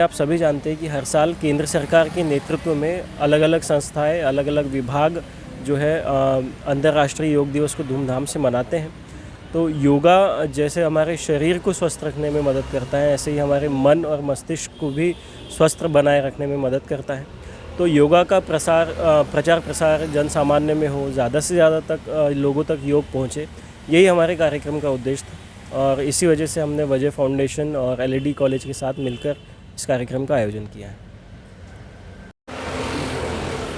आप सभी जानते हैं कि हर साल केंद्र सरकार के नेतृत्व में अलग अलग संस्थाएँ अलग अलग विभाग जो है अंतर्राष्ट्रीय योग दिवस को धूमधाम से मनाते हैं। तो योगा जैसे हमारे शरीर को स्वस्थ रखने में मदद करता है, ऐसे ही हमारे मन और मस्तिष्क को भी स्वस्थ बनाए रखने में मदद करता है। तो योगा का प्रसार प्रचार प्रसार जन सामान्य में हो, ज़्यादा से ज़्यादा तक लोगों तक योग पहुँचे, यही हमारे कार्यक्रम का उद्देश्य था। और इसी वजह से हमने वजह फाउंडेशन और एलईडी कॉलेज के साथ मिलकर इस कार्यक्रम का आयोजन किया है।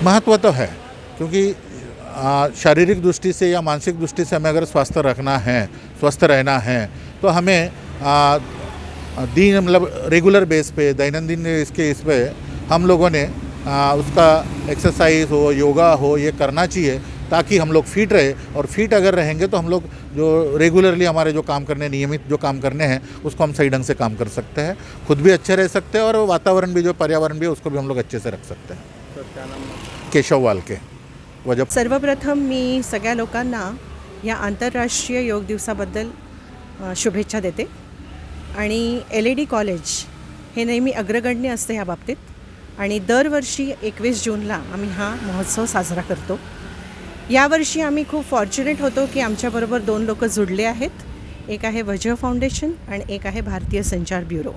महत्व तो है क्योंकि शारीरिक दृष्टि से या मानसिक दृष्टि से हमें अगर स्वस्थ रखना है स्वस्थ रहना है तो हमें आ, दिन मतलब रेगुलर बेस पे दैनंदिन इसके इस पे हम लोगों ने आ, उसका एक्सरसाइज हो योगा हो ये करना चाहिए। ताकि हम लोग फिट रहे और फिट अगर रहेंगे तो हम लोग जो रेगुलरली हमारे जो काम करने नियमित जो काम करने हैं उसको हम सही ढंग से काम कर सकते हैं। खुद भी अच्छे रह सकते हैं और वातावरण भी जो पर्यावरण भी है उसको भी हम लोग अच्छे से रख सकते हैं। केशव वालके वजह सर्वप्रथम मी सगळ्या लोकांना या आंतरराष्ट्रीय योग दिवसाबद्दल शुभेच्छा देते. आणि एल ई डी कॉलेज हे नेहमी अग्रगण्य असते या बाबतीत. आणि दरवर्षी एकवीस जूनला आम्ही हा महोत्सव साजरा करतो. यावर्षी आम्ही खूप फॉर्च्युनेट होतो की आमच्याबरोबर दोन लोक जुडले आहेत. एक आहे वजह फाउंडेशन आणि एक आहे भारतीय संचार ब्युरो.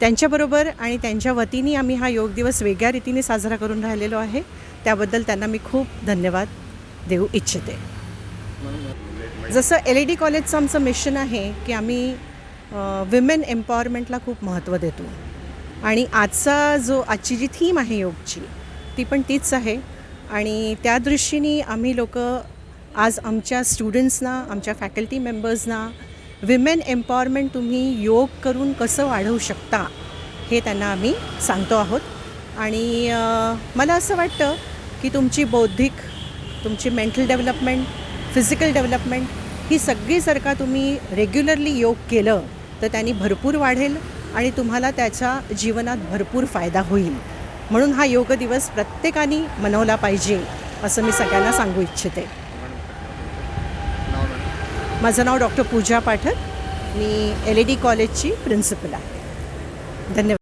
त्यांच्याबरोबर आणि त्यांच्या वतीने आम्ही हा योग दिवस वेगळ्या रीतीने साजरा करून राहिलेलो आहे. त्याबद्दल त्यांना मी खूप धन्यवाद देऊ इच्छिते. जसं एल ई डी कॉलेजचं आमचं मिशन आहे की आम्ही विमेन एम्पॉवरमेंटला खूप महत्त्व देतो. आणि आजचा जो आजची जी थीम आहे योगची ती पण तीच आहे. आणि त्या दृष्टीने आम्ही लोक आज आमच्या स्टुडंट्सना आमच्या फॅकल्टी मेंबर्सना विमेन एम्पॉवरमेंट तुम्ही योग करून कसं वाढवू शकता हे त्यांना आम्ही सांगतो आहोत. आणि मला असं वाटतं की तुमची बौद्धिक तुमची मेंटल डेव्हलपमेंट फिजिकल डेव्हलपमेंट ही सगळी जर का तुम्ही रेग्युलरली योग केलं तर त्यांनी भरपूर वाढेल आणि तुम्हाला त्याच्या जीवनात भरपूर फायदा होईल. म्हणून हा योग दिवस प्रत्येकाने मनवला पाहिजे असं मी सगळ्यांना सांगू इच्छिते. माझं नाव डॉक्टर पूजा पाठक. मी एल ई डी कॉलेजची प्रिन्सिपल आहे. धन्यवाद.